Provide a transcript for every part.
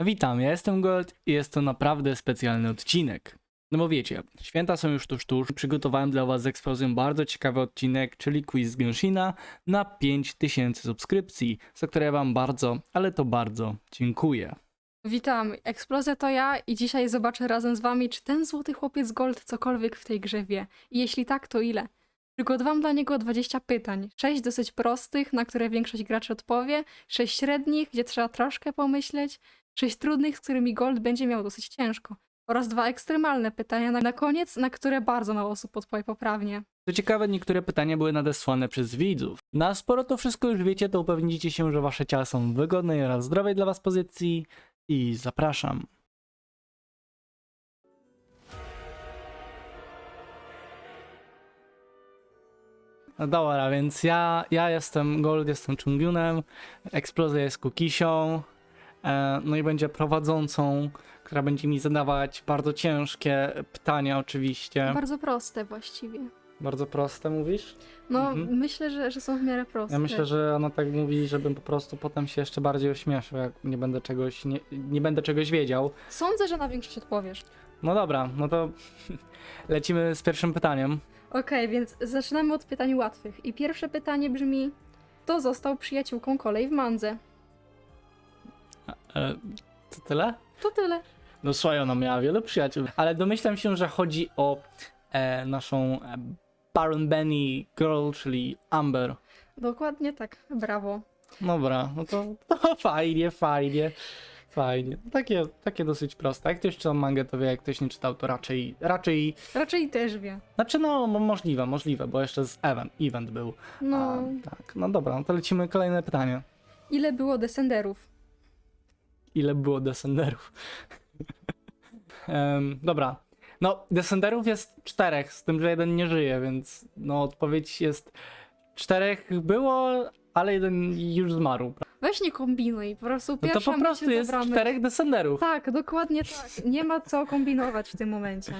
Witam, ja jestem Gold i jest to naprawdę specjalny odcinek. No bo wiecie, święta są już tuż tuż, przygotowałem dla was z eksplozją bardzo ciekawy odcinek, czyli quiz z Genshina na 5000 subskrypcji, za które wam bardzo, ale to bardzo dziękuję. Witam, Eksplozja to ja i dzisiaj zobaczę razem z wami, czy ten złoty chłopiec Gold cokolwiek w tej grze wie. I jeśli tak, to ile? Przygotowałam dla niego 20 pytań. 6 dosyć prostych, na które większość graczy odpowie, 6 średnich, gdzie trzeba troszkę pomyśleć, 6 trudnych, z którymi Gold będzie miał dosyć ciężko. Oraz dwa ekstremalne pytania na, na koniec, na które bardzo mało osób odpowie poprawnie. Co ciekawe, niektóre pytania były nadesłane przez widzów. Na sporo to wszystko już wiecie, to upewnicie się, że wasze ciała są w wygodnej oraz zdrowej dla was pozycji i zapraszam. No dobra, więc ja, ja jestem Gold, jestem Chungyunem, Eksplozja jest Kukisią, no i będzie prowadzącą, która będzie mi zadawać bardzo ciężkie pytania oczywiście. Bardzo proste właściwie. Bardzo proste mówisz? No, Mhm. myślę, że, że są w miarę proste. Ja myślę, że ona tak mówi, żebym po prostu potem się jeszcze bardziej ośmieszył, jak nie będę czegoś, nie, nie będę czegoś wiedział. Sądzę, że na większość odpowiesz. No dobra, no to lecimy z pierwszym pytaniem. Okej, więc zaczynamy od pytań łatwych. I pierwsze pytanie brzmi: Kto został przyjaciółką kolej w Mandze? E, to tyle? To tyle. No słuchaj, ona miała wielu przyjaciół, ale domyślam się, że chodzi o e, naszą e, Baron Benny Girl, czyli Amber. Dokładnie tak. Brawo. Dobra, no to, to fajnie, fajnie, fajnie. Takie, takie dosyć proste. Jak ktoś czytał mangę, to wie, jak ktoś nie czytał, to raczej, raczej Raczej też wie. Znaczy no, mo- możliwe, możliwe, bo jeszcze z event, event był. No, A, tak, no dobra, no to lecimy kolejne pytanie. ile było descenderów? Ile było descenderów? Em, dobra, no descenderów jest czterech, z tym, że jeden nie żyje, więc no odpowiedź jest czterech było, ale jeden już zmarł. Weź nie kombinuj, po prostu No pierwsza to po myśl, prostu jest czterech descenderów. Tak, dokładnie tak. Nie ma co kombinować w tym momencie.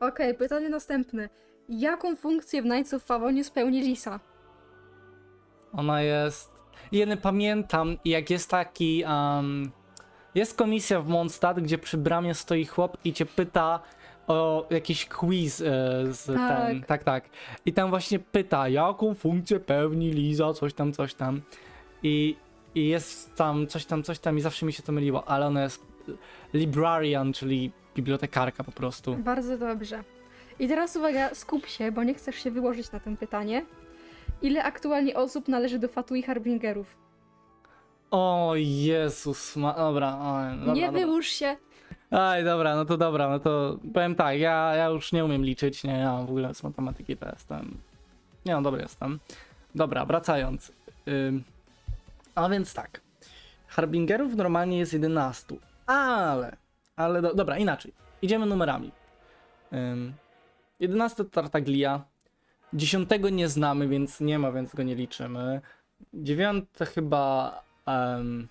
Okej, pytanie następne. Jaką funkcję w Knights of Favonie spełni Lisa? Ona jest. Jeden pamiętam, jak jest taki. Um, jest komisja w Mondstadt, gdzie przy bramie stoi chłop i cię pyta o jakiś quiz e, z Tak. ten. Tak, tak. I tam właśnie pyta, jaką funkcję pełni Liza, coś tam, coś tam. I, I jest tam coś tam, coś tam, i zawsze mi się to myliło, ale ona jest librarian, czyli bibliotekarka po prostu. Bardzo dobrze. I teraz uwaga, skup się, bo nie chcesz się wyłożyć na tym pytanie. Ile aktualnie osób należy do Fatui Harbingerów? O Jezus, ma... dobra, o, dobra, nie dobra. wyłóż się. Aj, dobra, no to dobra, no to powiem tak, ja, ja już nie umiem liczyć, nie, ja w ogóle z matematyki to jestem. Nie no, dobry jestem. Dobra, wracając. Ym, a więc tak. Harbingerów normalnie jest 11, ale, ale do, dobra, inaczej. Idziemy numerami. Ym, 11 to Tartaglia. 10 nie znamy, więc nie ma, więc go nie liczymy. 9 chyba um,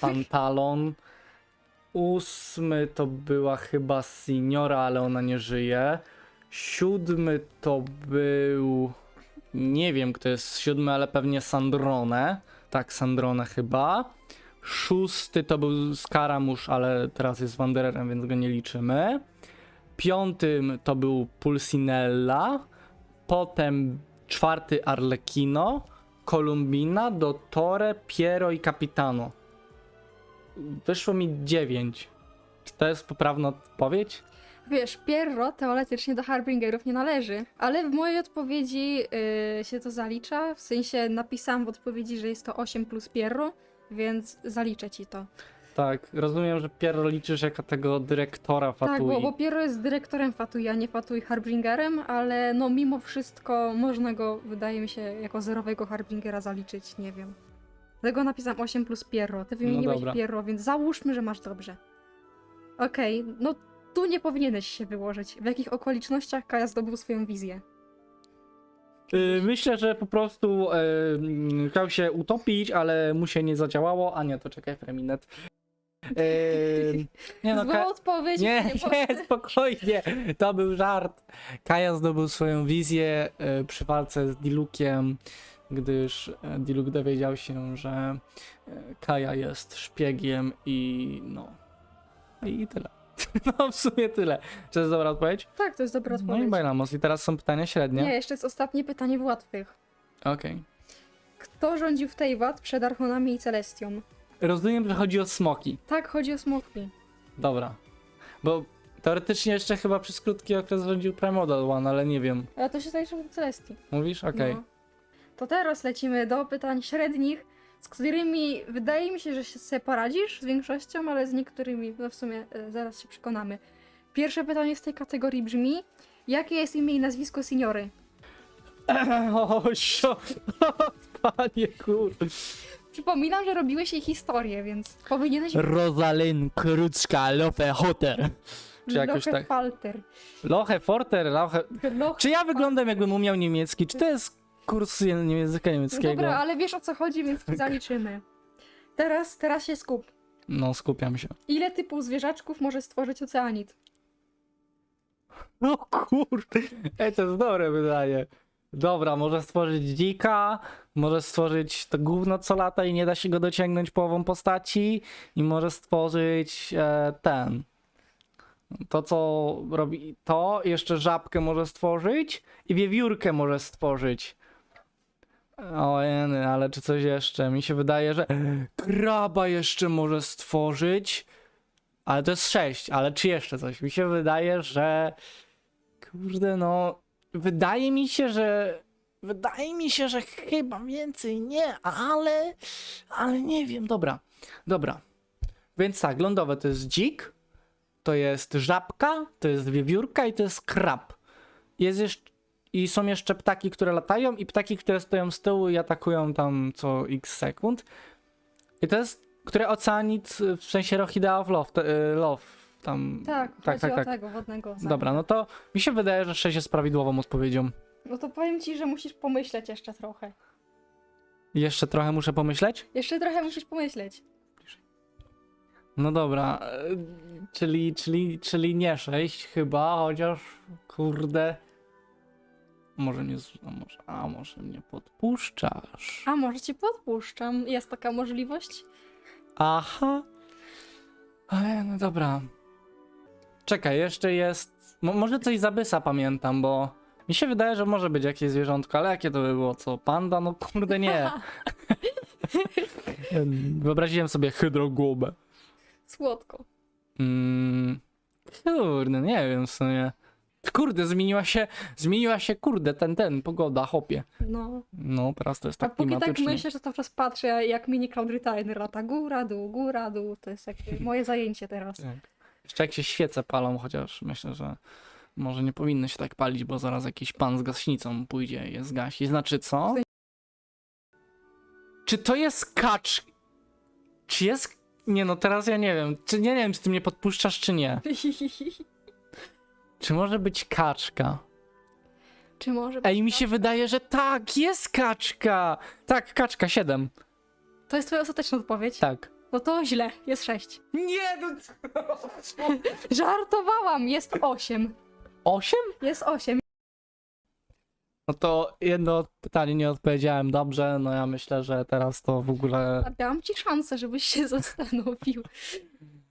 Pantalon. Ósmy to była chyba Signora, ale ona nie żyje. Siódmy to był. Nie wiem, kto jest siódmy, ale pewnie Sandrone. Tak, Sandrone chyba. Szósty to był Skaramusz, ale teraz jest Wandererem, więc go nie liczymy. Piątym to był Pulsinella. Potem czwarty Arlecchino. Columbina, Dottore, Piero i Capitano. Wyszło mi 9. Czy to jest poprawna odpowiedź? Wiesz, Pierro teoretycznie do Harbingerów nie należy, ale w mojej odpowiedzi yy, się to zalicza. W sensie napisałam w odpowiedzi, że jest to 8 plus Pierro, więc zaliczę ci to. Tak, rozumiem, że Piero liczysz jako tego dyrektora Tak, Fatui. bo, bo Pierro jest dyrektorem Fatui, a nie Fatui Harbingerem, ale no mimo wszystko można go, wydaje mi się, jako zerowego Harbingera zaliczyć, nie wiem. Dlatego napisałam 8 plus Pierro. Ty wymieniłeś dobra. Pierro, więc załóżmy, że masz dobrze. Okej, no tu nie powinieneś się wyłożyć. W jakich okolicznościach Kaja zdobył swoją wizję? Y, Myślę, że po prostu y, mm, chciał się utopić, ale mu się nie zadziałało. A nie, to czekaj, Freminet. Y, nie no, Zła Ka- odpowiedź. nie, nie, spokojnie, to był żart. Kaja zdobył swoją wizję y, przy walce z Dilukiem, gdyż e, Diluk dowiedział się, że e, Kaja jest szpiegiem i no. I tyle. No w sumie tyle. Czy to jest dobra odpowiedź? Tak, to jest dobra No i odpowiedź. Bajlamos. I teraz są pytania średnie. Nie, jeszcze jest ostatnie pytanie w łatwych. Okej. Kto rządził w Teyvat przed Archonami i Celestią? Rozumiem, że chodzi o smoki. Tak, chodzi o smoki. Dobra. Bo teoretycznie jeszcze chyba przez krótki okres rządził Primordial One, ale nie wiem. Ale to się zaliczy do Celestii. Mówisz? Okej. No. To teraz lecimy do pytań średnich, z którymi wydaje mi się, że się sobie poradzisz z większością, ale z niektórymi, no w sumie e, zaraz się przekonamy. Pierwsze pytanie z tej kategorii brzmi: jakie jest imię i nazwisko seniory? O, sio... Panie kur... Przypominam, że robiłeś jej historię, więc powinieneś Rosalind Kruczka Lofe Hotter. Czy jakoś Loche tak? Falter. Loche Forter, Loche... Loch... Czy ja wyglądam jakbym umiał niemiecki? Czy to jest kurs języka niemieckiego? Dobra, ale wiesz o co chodzi, więc ci zaliczymy. Teraz, teraz się skup. No, skupiam się. Ile typów zwierzaczków może stworzyć oceanit? O kurde, Ej, to jest dobre pytanie. Dobra, może stworzyć dzika, może stworzyć to gówno co lata i nie da się go dociągnąć połową postaci i może stworzyć e, ten. To co robi to, jeszcze żabkę może stworzyć i wiewiórkę może stworzyć. O jeny, ale czy coś jeszcze? Mi się wydaje, że kraba jeszcze może stworzyć. Ale to jest sześć, ale czy jeszcze coś? Mi się wydaje, że. Kurde, no. Wydaje mi się, że. Wydaje mi się, że chyba więcej nie, ale. Ale nie wiem, dobra. Dobra. Więc tak, lądowe to jest dzik, to jest żabka, to jest wiewiórka i to jest krab. Jest jeszcze. I są jeszcze ptaki, które latają, i ptaki, które stoją z tyłu i atakują tam co x sekund. I to jest. Które oceanit w sensie Rohida of Love, y, love tam. Tak, tak, tak, tak. tego wodnego. Dobra, no to mi się wydaje, że 6 jest prawidłową odpowiedzią. No to powiem ci, że musisz pomyśleć jeszcze trochę. Jeszcze trochę muszę pomyśleć? Jeszcze trochę musisz pomyśleć. No dobra, e, czyli, czyli, czyli nie 6 chyba, chociaż kurde. Może nie, z- a może, a może mnie podpuszczasz. A może ci podpuszczam? Jest taka możliwość? Aha. Ale no dobra. Czekaj, jeszcze jest. Mo może coś z Abyssa pamiętam, bo mi się wydaje, że może być jakieś zwierzątko, ale jakie to by było? Co? Panda? No kurde nie. Wyobraziłem sobie hydrogłobę. Słodko. Mm, kurde, nie wiem w sumie. Kurde, zmieniła się, zmieniła się, kurde, ten, ten, pogoda, hopie. No. No, teraz to jest A tak póki tak klimatycznie. myślę, że cały czas patrzę, jak mini Cloud Retainer lata góra, dół, góra, dół. To jest jakby moje zajęcie teraz. Tak. Jeszcze jak się świece palą, chociaż myślę, że może nie powinny się tak palić, bo zaraz jakiś pan z gaśnicą pójdzie i je zgasi. Znaczy co? Czy to jest kacz? Czy jest... Nie no, teraz ja nie wiem. Czy nie wiem, czy ty mnie podpuszczasz, czy nie. Czy może być kaczka? Czy może Ej, mi być się wydaje, że tak, jest kaczka! Tak, kaczka, 7. To jest twoja ostateczna odpowiedź? Tak. No to źle, jest 6. Nie, no... Żartowałam, jest 8. 8? Jest 8. No to jedno pytanie nie odpowiedziałem dobrze, no ja myślę, że teraz to w ogóle... A dałam ci szansę, żebyś się zastanowił.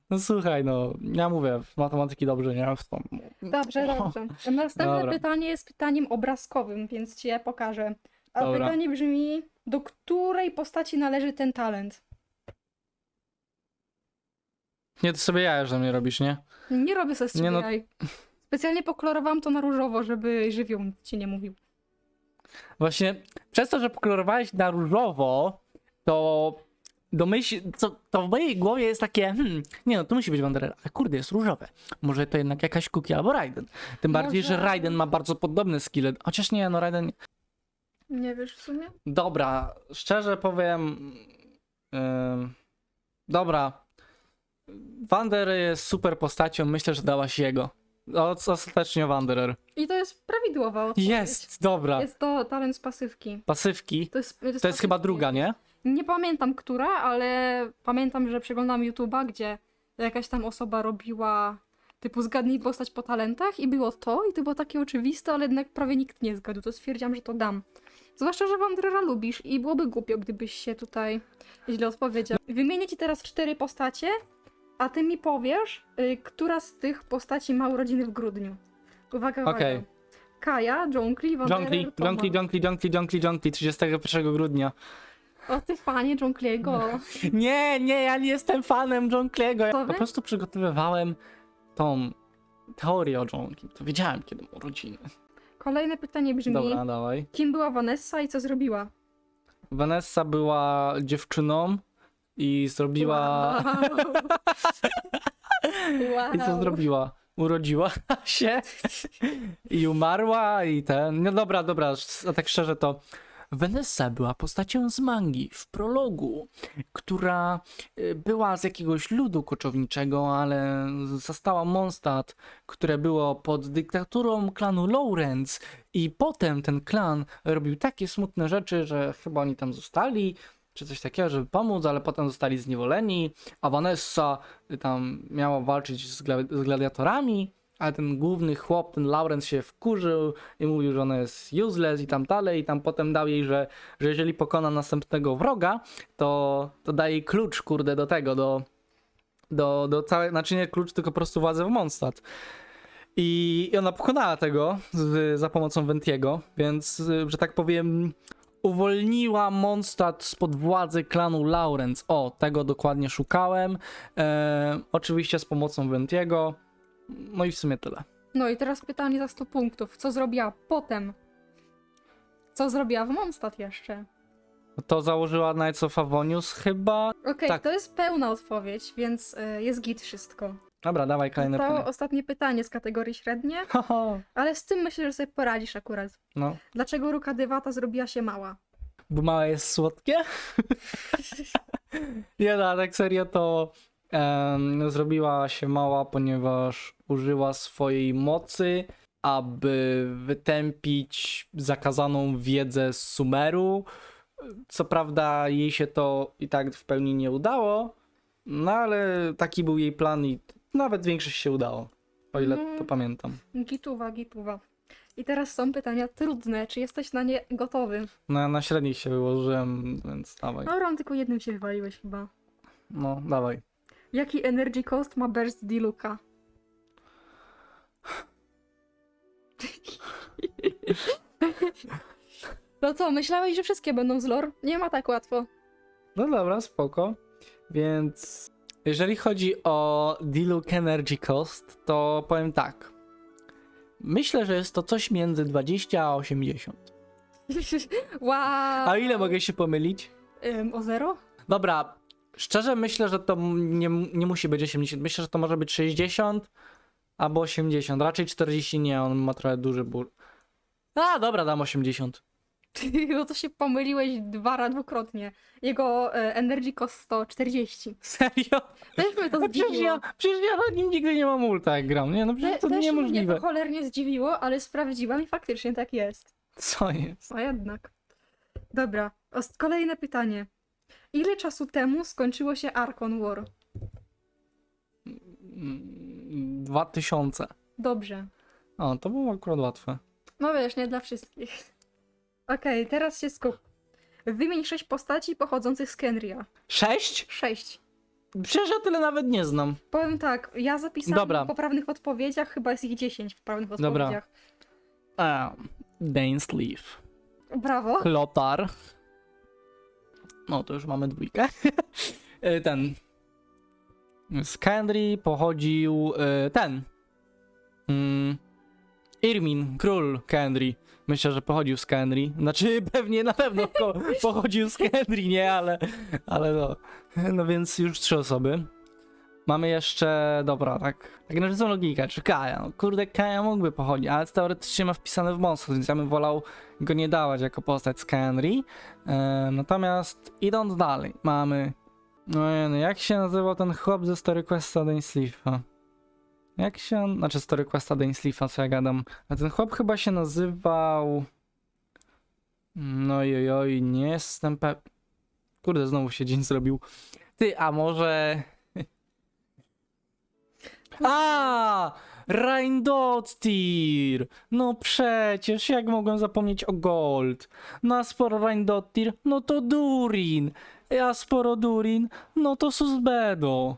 No słuchaj, no, ja mówię, w matematyki dobrze nie jestem. Dobrze, dobrze. Następne Dobra. pytanie jest pytaniem obrazkowym, więc ci je pokażę. A Dobra. pytanie brzmi, do której postaci należy ten talent? Nie, to sobie ja, że mnie robisz, nie? Nie robię sobie z ciebie Nie no- jaj. Specjalnie pokolorowałam to na różowo, żeby żywioł ci nie mówił. Właśnie przez to, że pokolorowałeś na różowo, to domyśl, to, to w mojej głowie jest takie, hmm, nie no, to musi być Wanderer, ale kurde, jest różowe. Może to jednak jakaś Kuki albo Raiden. Tym bardziej, że Raiden ma bardzo podobne skille, chociaż nie, no Raiden... Nie wiesz w sumie? Dobra, szczerze powiem... ym, dobra. Wanderer jest super postacią, myślę, że dałaś jego. O- Ostatecznie Wanderer. I to jest prawidłowa odpowiedź. Jest, dobra. Jest to talent z pasywki. Pasywki. To jest, To jest pasywki. chyba druga, nie? Nie pamiętam która, ale pamiętam, że przeglądam YouTube'a, gdzie jakaś tam osoba robiła Typu zgadnij postać po talentach i było to i to było takie oczywiste, ale jednak prawie nikt nie zgadł, to stwierdziłam, że to dam. Zwłaszcza, że Wanderera lubisz i byłoby głupio, gdybyś się tutaj źle odpowiedział. Wymienię ci teraz cztery postacie, a ty mi powiesz, y, która z tych postaci ma urodziny w grudniu. Uwaga, uwaga. Okej. Kaja, Jonkli, Wanderer, Jonkli, Toma. Jonkli, Jonkli, Jonkli, Jonkli, Jonkli, 31 grudnia. O ty fanie Jonkliego. Nie, nie, ja nie jestem fanem Jonkliego. Ja po wy? prostu przygotowywałem tą teorię o Jonkli. To wiedziałem, kiedy ma urodziny. Kolejne pytanie brzmi, Dobra, dawaj. kim była Vanessa i co zrobiła? Vanessa była dziewczyną i zrobiła... Wow. I co zrobiła? Urodziła się i umarła i ten... No dobra, dobra, a tak szczerze to... Vanessa była postacią z mangi w prologu, która y, była z jakiegoś ludu koczowniczego, ale zastała Mondstadt, które było pod dyktaturą klanu Lawrence i potem ten klan robił takie smutne rzeczy, że chyba oni tam zostali, czy coś takiego, żeby pomóc, ale potem zostali zniewoleni, a Vanessa y, tam miała walczyć z, z gladiatorami, ale ten główny chłop, ten Lawrence się wkurzył i mówił, że ona jest useless i tam dalej, i tam potem dał jej, że, że jeżeli pokona następnego wroga, to, to daje jej klucz, kurde, do tego, do, do, do całej, znaczy nie klucz, tylko po prostu władzę w Mondstadt. I, I ona pokonała tego z, za pomocą Ventiego, więc, y, że tak powiem, uwolniła Mondstadt spod władzy klanu Lawrence. O, tego dokładnie szukałem. E, oczywiście z pomocą Ventiego. No i w sumie tyle. No i teraz pytanie za 100 punktów. Co zrobiła potem? Co zrobiła w Mondstadt jeszcze? To założyła Knights of Avonius chyba. Okej, Tak. to jest pełna odpowiedź, więc y, jest git wszystko. Dobra, dawaj kolejne To pytanie. ostatnie pytanie z kategorii średnie, Haha. ale z tym myślę, że sobie poradzisz akurat. No, Dlaczego ruka dywata zrobiła się mała? bo małe jest słodkie? Nie no, a tak serio to em, zrobiła się mała, ponieważ użyła swojej mocy, aby wytępić zakazaną wiedzę z Sumeru. Co prawda jej się to i tak w pełni nie udało, no ale taki był jej plan i nawet większość się udało, o ile Mhm. to pamiętam. Gituwa, gituwa. I teraz są pytania trudne. Czy jesteś na nie gotowy? No ja na średnich się wyłożyłem, więc dawaj. No, Ron, tylko jednym się wywaliłeś chyba. No, dawaj. Jaki energy cost ma Burst Diluka? No to, myślałeś, że wszystkie będą z lore? Nie ma tak łatwo. No dobra, spoko. Więc jeżeli chodzi o Diluc Energy Cost, to powiem tak. Myślę, że jest to coś między 20 a 80. wow. A ile mogę się pomylić? Ym, o zero? Dobra, szczerze myślę, że to nie, nie musi być 80. Myślę, że to może być 60 albo 80. Raczej 40 nie, on ma trochę duży ból. A, dobra, dam 80. No to się pomyliłeś dwa razy dwukrotnie. Jego e, energy cost 140. Serio? Też mnie to No przecież zdziwiło. ja, przecież ja na nim nigdy nie mam ulta jak gram, nie? No przecież Te, to też mnie niemożliwe. to cholernie zdziwiło, ale sprawdziłam i faktycznie tak jest. Co jest? A jednak. Dobra, os- kolejne pytanie. Ile czasu temu skończyło się Arkon War? Mm, 2000. Dobrze. O, to było akurat łatwe. No wiesz, nie dla wszystkich. Okej, teraz się skup. Wymień sześć postaci pochodzących z Kenria. 6? Sześć. Przecież ja tyle nawet nie znam. Powiem tak, ja zapisałam Dobra. w poprawnych odpowiedziach, chyba jest ich 10 w poprawnych Dobra. odpowiedziach. A, Dainsleaf. Brawo. Klotar. No, to już mamy dwójkę. E, ten. Z Kendry pochodził e, ten. Mm, Irmin, król Kendry. Myślę, że pochodził z Kendry. Znaczy, pewnie na pewno po, pochodził z Kendry, nie, ale, ale no. No więc już trzy osoby. Mamy jeszcze, dobra, tak. Tak narzucą logikę, czy Kaja. No, kurde, Kaja mógłby pochodzić, ale teoretycznie ma wpisane w Monster, więc ja bym wolał go nie dawać jako postać z Kenry. E, natomiast idąc dalej, mamy. No, no jak się nazywał ten chłop ze Story Questa Dainsleefa? Jak się. on- Znaczy Story Questa Dainsleefa, co ja gadam. A ten chłop chyba się nazywał. No i oj, nie jestem pewien. Kurde, znowu się dzień zrobił. Ty, a może. A! Reindottir! No przecież, jak mogłem zapomnieć o Gold? No a sporo Reindottir, no to Durin. A sporo Durin, no to Susbedo.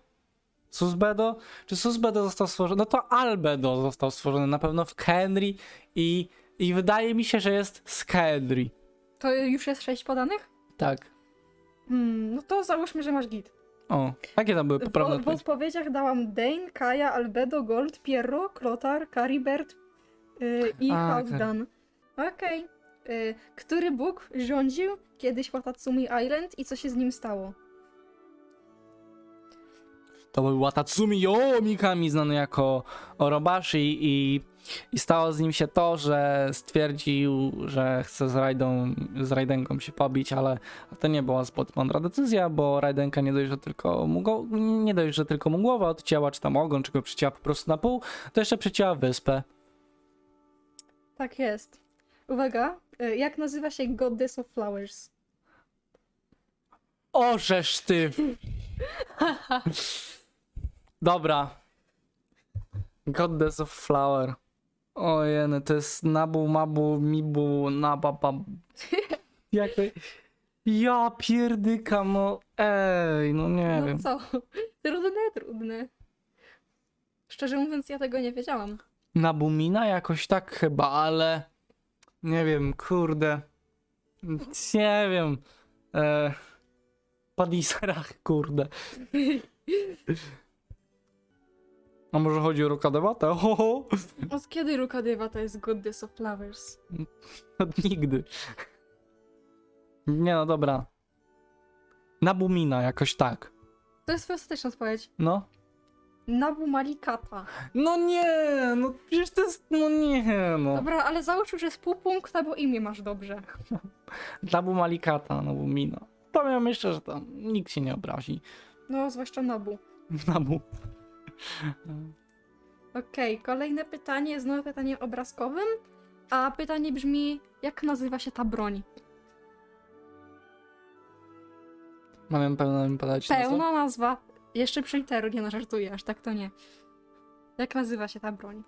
Susbedo? Czy Susbedo został stworzony? No to Albedo został stworzony na pewno w Kenry i, i wydaje mi się, że jest z Kenry. To już jest sześć podanych? Tak. Hmm, no to załóżmy, że masz git. O, jakie tam były W, poprawne w odpowiedzi? odpowiedziach dałam Dane, Kaja, Albedo, Gold, Pierro, Klotar, Caribert yy, i A, Halfdan. Okej. Yy, który Bóg rządził kiedyś Watatsumi Island i co się z nim stało? To był Watatsumi Yoomikami znany jako Orobashi i, i stało z nim się to, że stwierdził, że chce z, Raidą, z Raidenką się pobić, ale to nie była zbyt mądra decyzja, bo Raidenka nie dość, że tylko mu, go, nie dość, że tylko mu głowę odcięła, czy tam ogon, czy go przycięła po prostu na pół, to jeszcze przycięła wyspę. Tak jest. Uwaga, yy, jak nazywa się Goddess of Flowers? Orzesz ty! Dobra. Goddess of Flower. Ojeny, to jest Nabu, Mabu, Mibu, Nababa. Jak to... Ja pierdykam, no ej, no nie no wiem. co? Trudne, trudne. Szczerze mówiąc, ja tego nie wiedziałam. Nabumina jakoś tak chyba, ale nie wiem, kurde. Nie wiem. E... Padisarach, kurde. A może chodzi o Rokadewatę? Ho, ho. Od kiedy Rukadywa to jest Goddess of Flowers? Od nigdy. Nie no, dobra. Nabumina, jakoś tak. To jest twoja ostateczna odpowiedź. No. Nabu Malikata. No nie, no przecież to jest, no nie, no. Dobra, ale załóż, że z pół punkta, bo imię masz dobrze. Nabu Malikata, Nabumina. Powiem jeszcze, że tam nikt się nie obrazi. No, zwłaszcza Nabu. Nabu. Okej, kolejne pytanie, znowu pytanie obrazkowym. A pytanie brzmi, jak nazywa się ta broń? Mamy pełno podać Pełna nazwa. Jeszcze przy literu, nie no, żartuję, aż tak to nie. Jak nazywa się ta broń?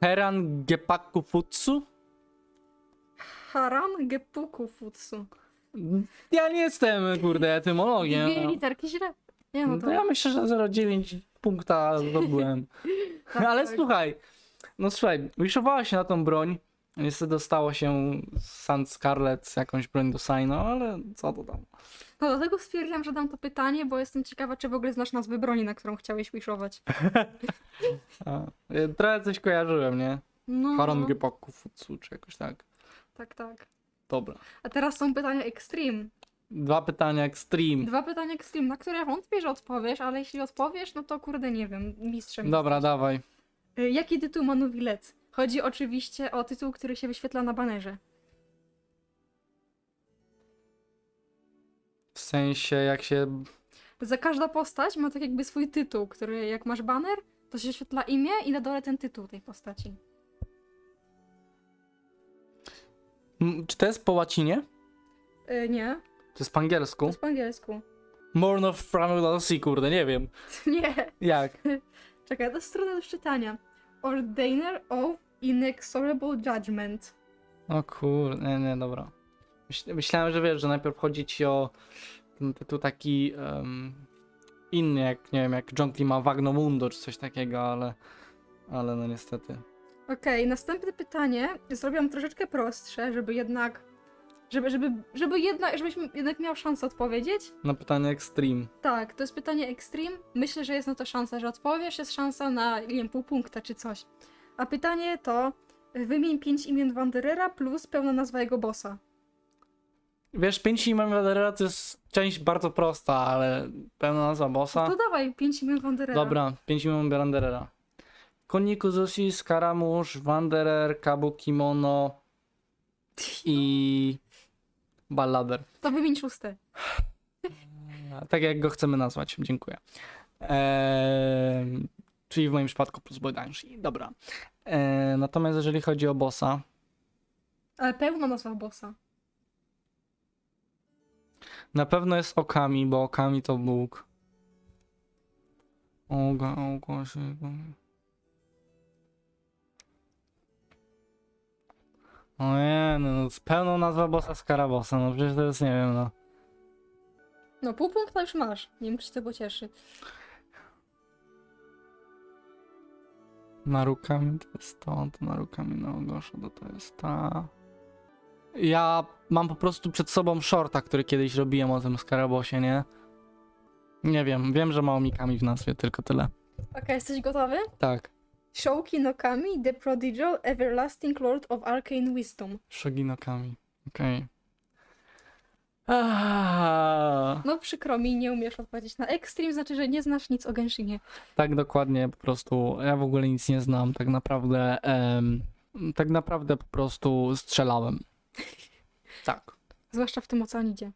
Heran Gepaku Futsu? Haran Geppuku Futsu. Ja nie jestem, kurde, etymologiem. Dwie literki źle. Nie no No to... to ja myślę, że 0,9 punkta zdobyłem. tak, Ale tak. słuchaj, no słuchaj, wishowała się na tą broń. Niestety dostało się Sand Scarlet jakąś broń do Saino, ale co to tam? No dlatego stwierdziłam, że dam to pytanie, bo jestem ciekawa, czy w ogóle znasz nazwę broni, na którą chciałeś wishować. A, ja trochę coś kojarzyłem, nie? No, Haran Gepaku Futsu, czy jakoś tak. tak, tak. Dobra. A teraz są pytania Extreme. Dwa pytania Extreme. Dwa pytania Extreme, na które wątpię, że odpowiesz, ale jeśli odpowiesz, no to kurde, nie wiem, mistrzem. Dobra, jesteś. dawaj. Y, Jaki tytuł ma Nowilet? Chodzi oczywiście o tytuł, który się wyświetla na banerze. W sensie, jak się Za każda postać ma tak jakby swój tytuł, który jak masz baner, to się wyświetla imię i na dole ten tytuł tej postaci. M, Czy to jest po łacinie? Y, nie, To jest po angielsku? to jest po angielsku. Morn of Framulosi, kurde, nie wiem. nie, Jak? czekaj, to jest trudne do czytania. Ordainer of Inexorable Judgment. O kurde, nie, nie, dobra. Myśl, myślałem, że wiesz, że najpierw chodzi ci o ten tytuł taki em, inny, jak nie wiem, jak John ma Wagnomundo czy coś takiego, ale, ale no niestety. Okej, następne pytanie zrobiłam troszeczkę prostsze, żeby jednak, żeby, żeby, żeby jednak, żebyś jednak miał szansę odpowiedzieć. Na pytanie Extreme. Tak, to jest pytanie Extreme. Myślę, że jest na to szansa, że odpowiesz, jest szansa na, nie wiem, pół punkta czy coś. A pytanie to, wymień pięć imion Wanderera plus pełna nazwa jego bossa. Wiesz, 5 imion Wanderera to jest część bardzo prosta, ale pełna nazwa bossa. To dawaj, pięć imion Wanderera. Dobra, 5 imion Wanderera. Koniku Zusi, Skaramusz, Wanderer, Kabu Kimono i Ballader. To wymień szóste. Tak jak go chcemy nazwać, dziękuję. Eee, czyli w moim przypadku plus Boydanshi. Dobra. Eee, natomiast jeżeli chodzi o bossa, Ale pełna nazwa bossa. na pewno jest Okami, bo Okami to Bóg. Oga, ogłosie. O nie, no, no z pełną nazwą bossa Skarabosa, no przecież to jest, nie wiem, no. No pół punkta już masz. Nie wiem, czy to pocieszy. Narukami to jest to, to narukami na Ogosza, to to jest ta. Ja mam po prostu przed sobą shorta, który kiedyś robiłem o tym Skarabosie, nie? Nie wiem, wiem, że ma omikami w nazwie, tylko tyle. Okej, jesteś gotowy? Tak. Shouki no Kami, The Prodigal, Everlasting Lord of Arcane Wisdom. Shoginokami. Okej. Okay. No przykro mi, nie umiesz odpowiedzieć na Extreme, znaczy, że nie znasz nic o Genshinie. Tak dokładnie, po prostu ja w ogóle nic nie znam, tak naprawdę, em, tak naprawdę po prostu strzelałem. Tak. Zwłaszcza w tym oceanidzie.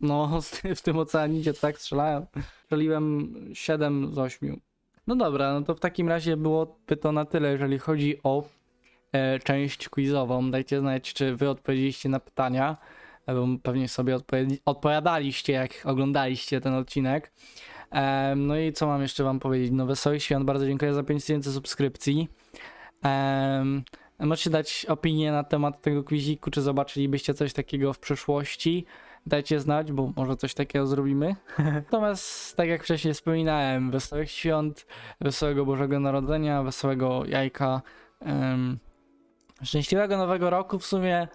No, z ty- w tym oceanidzie tak strzelałem. Strzeliłem 7 z 8. No dobra, no to w takim razie byłoby to na tyle, jeżeli chodzi o e, część quizową. Dajcie znać, czy wy odpowiedzieliście na pytania, e, bo pewnie sobie odpowiadaliście, jak oglądaliście ten odcinek. Em, no i co mam jeszcze wam powiedzieć? No wesołych świąt, bardzo dziękuję za 5000 subskrypcji. Em, możecie dać opinię na temat tego quiziku, czy zobaczylibyście coś takiego w przyszłości dajcie znać, bo może coś takiego zrobimy. Natomiast, tak jak wcześniej wspominałem, wesołych świąt, wesołego Bożego Narodzenia, wesołego jajka, em, szczęśliwego Nowego Roku w sumie.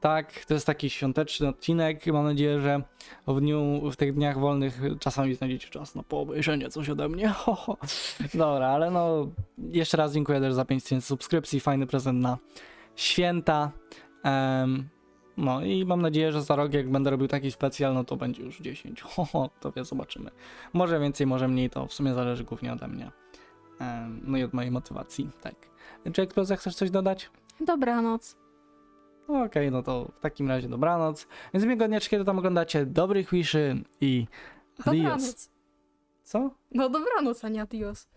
Tak, to jest taki świąteczny odcinek. Mam nadzieję, że w dniu, w tych dniach wolnych czasami znajdziecie czas na poobejrzenie coś ode mnie. Ho, ho. Dobra, ale no jeszcze raz dziękuję też za 5000 subskrypcji, fajny prezent na święta. Em, no i mam nadzieję, że za rok jak będę robił taki specjal, no to będzie już 10. Ho, ho, to wie, zobaczymy. Może więcej, może mniej, to w sumie zależy głównie ode mnie. Em, no i od mojej motywacji, tak. Czy Eksplozja chcesz coś dodać? Dobranoc. No Okej, no to w takim razie dobranoc. Więc miłego dnia, czy kiedy tam oglądacie dobrych wiszy i adios. Dobranoc. Co? No dobranoc, a nie adios.